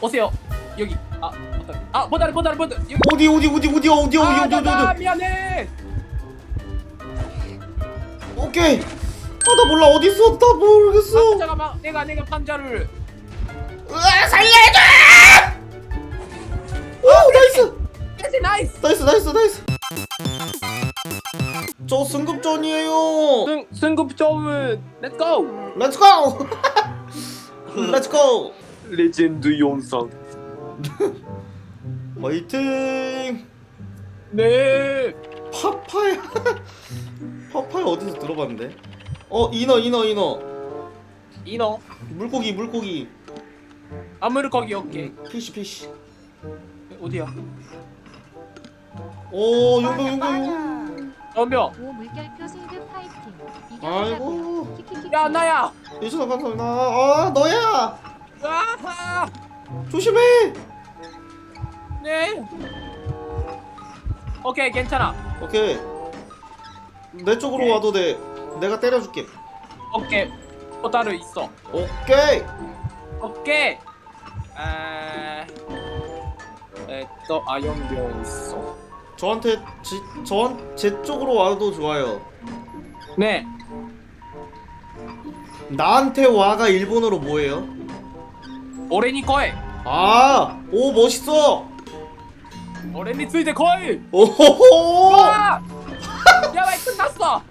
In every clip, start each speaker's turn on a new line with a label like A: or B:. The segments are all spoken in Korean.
A: 오세요. 여기. 아, 보따리. 아, 보따리, 보따리. 여기.
B: 어디 어디 어디 어디 어디 어디
A: 아,
B: 어디 어디
A: 나,
B: 어디
A: 미안해.
B: 오케이 아 나 몰라 어디 있어 나 모르겠어
A: 잠깐만, 내가 내가 판자를.
B: 으아 살려줘 오 나이스
A: 예스, 나이스.
B: 나이스 나이스 나이스 저 승급전이에요
A: 승 승급 점은 렛츠 고.
B: 렛츠고 렛츠고
A: 레전드 영상.
B: 화이팅
A: 네.
B: 파파야 파파야 어디서 들어봤는데 어 인어 인어 인어
A: 이너
B: 물고기 물고기
A: 아무리 거기 오케이.
B: 피시 피시
A: 어디야?
B: 오 용병 용병 용병
A: 덤벼.
C: 오 물결표 승급 파이팅.
B: 아이고
C: 키키키키.
A: 야, 나야.
B: 예준아 감사합니다 아 너야
A: 아하.
B: 조심해
A: 네. 오케이, 괜찮아.
B: 오케이 내 쪽으로
A: 오케이.
B: 와도 돼 내가 때려줄게
A: 오케이. 보따리 있어.
B: 오케이
A: 오케이. 에. 에또 아연병 있어.
B: 저한테 지, 저한 제 쪽으로 와도 좋아요
A: 네.
B: 나한테 와가 일본어로 뭐예요?
A: 오레니 거에.
B: 아오 멋있어
A: 거에.
B: 오호호
A: 끝났어?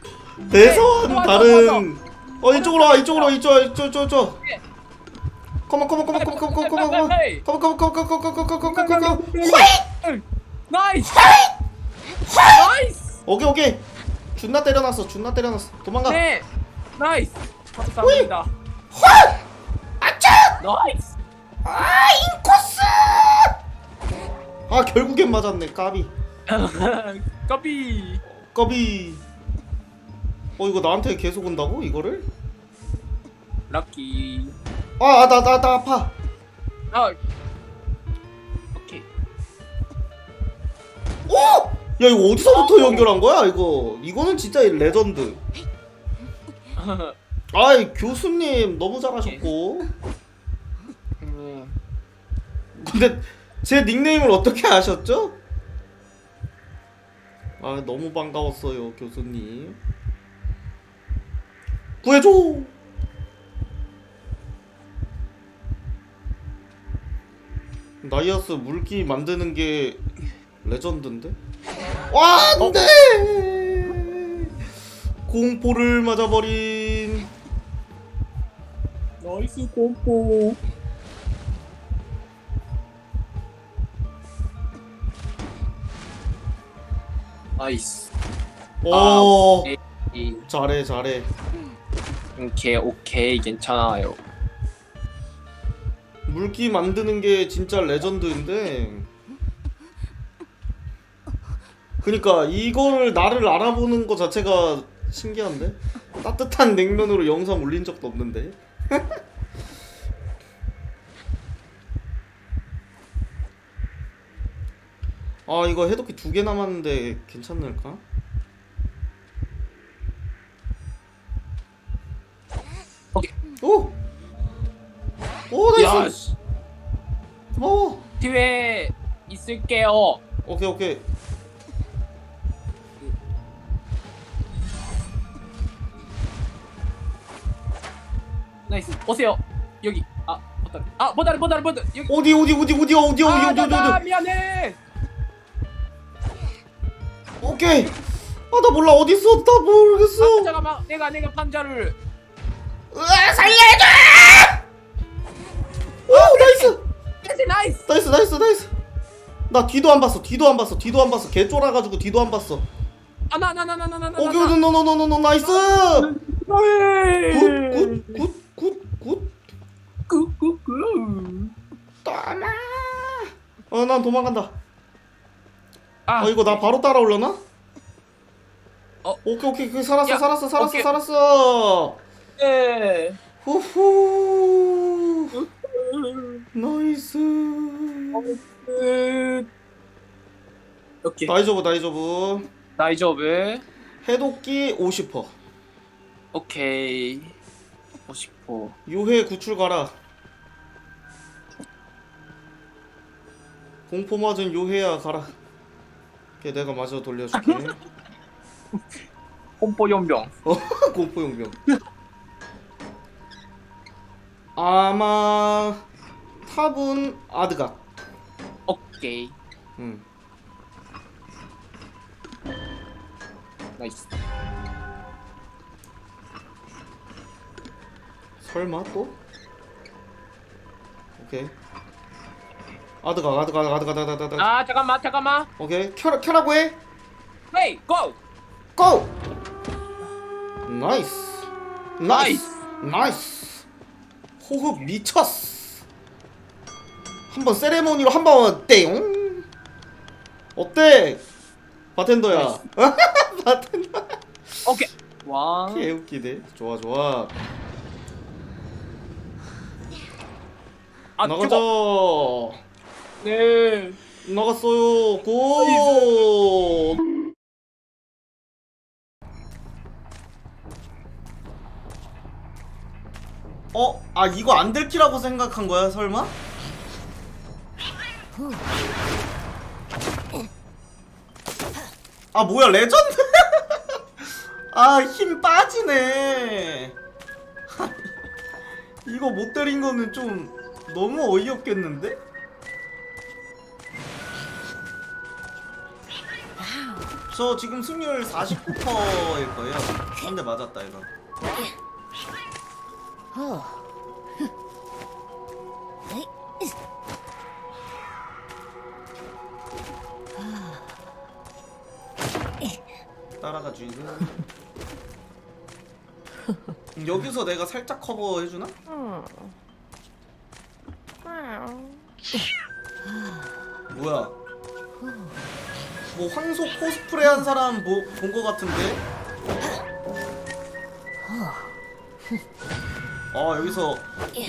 B: 대서와는
A: 맞아,
B: 다른 어 이쪽으로 와 이쪽으로 와 이쪽 이쪽 이쪽 이쪽
A: 예.
B: 컴온 컴온 컴온 컴온 컴온 컴온 컴온 컴온
A: 헤이.
B: 컴온 컴온 컴온 컴온 컴온 컴온 컴온 컴온 컴온
A: 나이스. 나이스.
B: 오케이 오케이 준나 때려놨어 준나 때려놨어 도망가
A: 네. 나이스. 감사합니다.
B: 아차
A: 나이스.
B: 아 인코스 아 결국엔 맞았네 까비
A: 커피.
B: 까비 어 이거 나한테 계속 온다고 이거를
A: 럭키.
B: 아나 나 나 아파
A: 아. 오케이.
B: 오! 야 이거 어디서부터 연결한 거야 이거 이거는 진짜 레전드 아이 교수님 너무 잘하셨고
A: 음,
B: 근데 제 닉네임을 어떻게 아셨죠? 아 너무 반가웠어요 교수님 구해줘 나이아스 물기 만드는 게 레전드인데? 와 안돼 공포를 맞아버린
A: 나이스 공포. 나이스.
B: 오
A: 오케이.
B: 잘해 잘해
A: 오케이 오케이 괜찮아요.
B: 물기 만드는 게 진짜 레전드인데 그니까 이거를 나를 알아보는 거 자체가 신기한데 따뜻한 냉면으로 영상 올린 적도 없는데 아 이거 해독기 두 개 남았는데 괜찮을까?
A: 오케이.
B: 오! 오 나이스!
A: 야, 씨.
B: 고마워
A: 뒤에 있을게요.
B: 오케이 오케이
A: 나이스. 오세요. 여기. 아, 보따리. 아, 보따리, 보따리, 보따리. 여기.
B: 어디 어디 어디 어디 어디 어디
A: 아,
B: 어디
A: 나,
B: 어디
A: 나,
B: 어디
A: 미안해.
B: 오케이. 아 나 몰라. 어디 있어 나 모르겠어.
A: 잠깐만, 내가 내가 판자를.
B: 으아 살려줘! 오 나이스!
A: 예스, 나이스.
B: 나이스 나이스 나이스. 나 뒤도 안 봤어 뒤도 안 봤어 뒤도 안 봤어. 개 쫄아가지고 뒤도 안 봤어.
A: 아, 나, 나, 나, 나, 나, 나, 나.
B: 오케이 노노노노노 나이스! 굿굿굿굿굿.
A: 굿굿굿.
B: 떠나! 어난 도망간다
A: 아,
B: 어 이거 나 바로 따라올려나?
A: 어.
B: 오케이 오케이 오케이 살았어
A: 야,
B: 살았어 살았어
A: 오케이.
B: 살았어
A: 네.
B: 후후 나이스
A: 끝. 오케이.
B: 나이저브 나이저브
A: 나이저브.
B: 해독기 50%
A: 오케이. 50%.
B: 유해 구출 가라 공포 맞은 요해야 가라. 걔 내가 마저 돌려줄게.
A: 홈포 연병.
B: 어, 공포 용병. 아마 탑은 아드가.
A: 오케이.
B: 응.
A: 나이스.
B: 설마 또? 오케이. 아드가 아드가 아드가 아드가 아드가 아드가.
A: 아 잠깐만 잠깐만.
B: 오케이. 켜라 켜라고 해.
A: 헤이 고.
B: 고! 나이스. 나이스.
A: 나이스.
B: 호흡 미쳤어. 한번 세레모니로 한번 땡. 어때? 바텐더야. 바텐더.
A: 오케이. 와.
B: 개 웃기네. 좋아 좋아.
A: 아
B: 나가자.
A: 네.
B: 나갔어요. 고. 어? 아 이거 안 들키라고 생각한 거야 설마? 아 뭐야 레전드? 아 힘 빠지네. 이거 못 때린 거는 좀 너무 어이없겠는데? 저 지금 승률 49%일 거예요. 한 대 맞았다 이거. 따라가 주고. 여기서 내가 살짝 커버 해주나? 뭐야? 뭐 황소 코스프레 한 사람 뭐, 본거 같은데? 어 여기서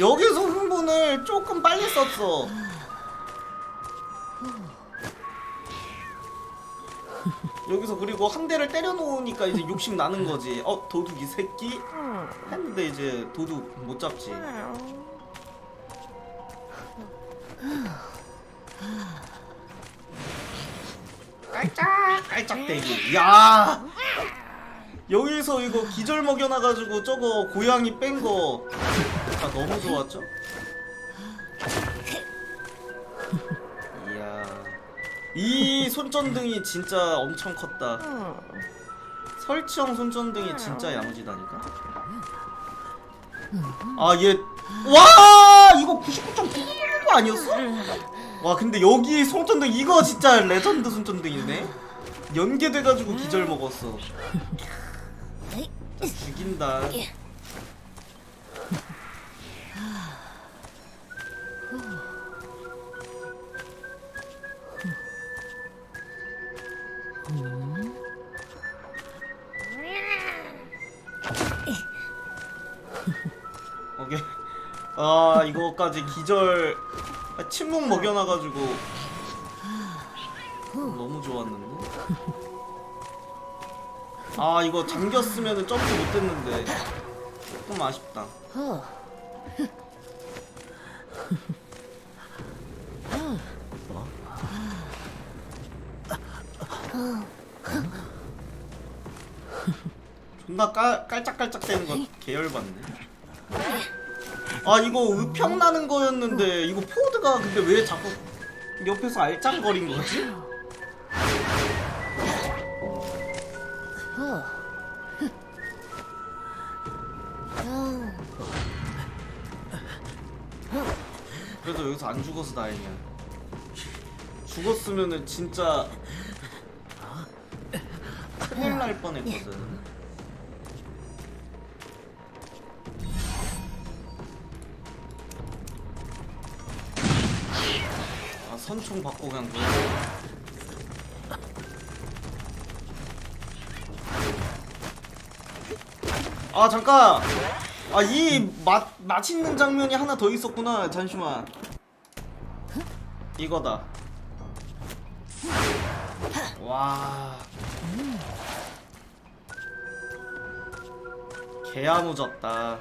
B: 여기서 흥분을 조금 빨리 썼어. 여기서 그리고 한 대를 때려놓으니까 이제 욕심 나는 거지. 어 도둑 이 새끼 했는데 이제 도둑 못 잡지. 깔짝 깔짝대기. 야 여기서 이거 기절 먹여놔가지고 저거 고양이 뺀 거. 아 너무 좋았죠? 이야 이 손전등이 진짜 엄청 컸다. 설치형 손전등이 진짜 야무지다니까. 아 얘 와 이거 99.999 아니었어? 와 근데 여기 손전등 이거 진짜 레전드 손전등이네. 연계돼가지고 기절 먹었어. 죽인다. 오케이. 아 이거까지 기절 아, 침묵 먹여놔가지고 너무 좋았는데. 아 이거 잠겼으면 점프 못했는데 조금 아쉽다. 존나 깔, 깔짝깔짝대는 거 계열받네. 아 이거 의평 나는 거였는데 이거 포 드가 근데 왜 자꾸 옆에서 알짱거린 거지? 그래도 여기서 안 죽어서 다행이야. 죽었으면은 진짜 큰일 날 뻔했거든. 선총 받고 그냥 그거. 아 잠깐. 아이 맛있는 장면이 하나 더 있었구나. 잠시만. 이거다. 와. 개야무졌다.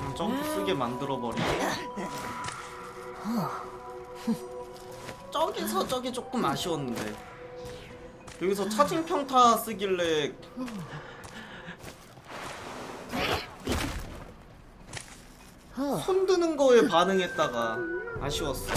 B: 음, 점프 쓰게 만들어버리고 저기서 저기 조금 아쉬웠는데. 여기서 차징 평타 쓰길래 손 드는 거에 반응했다가 아쉬웠어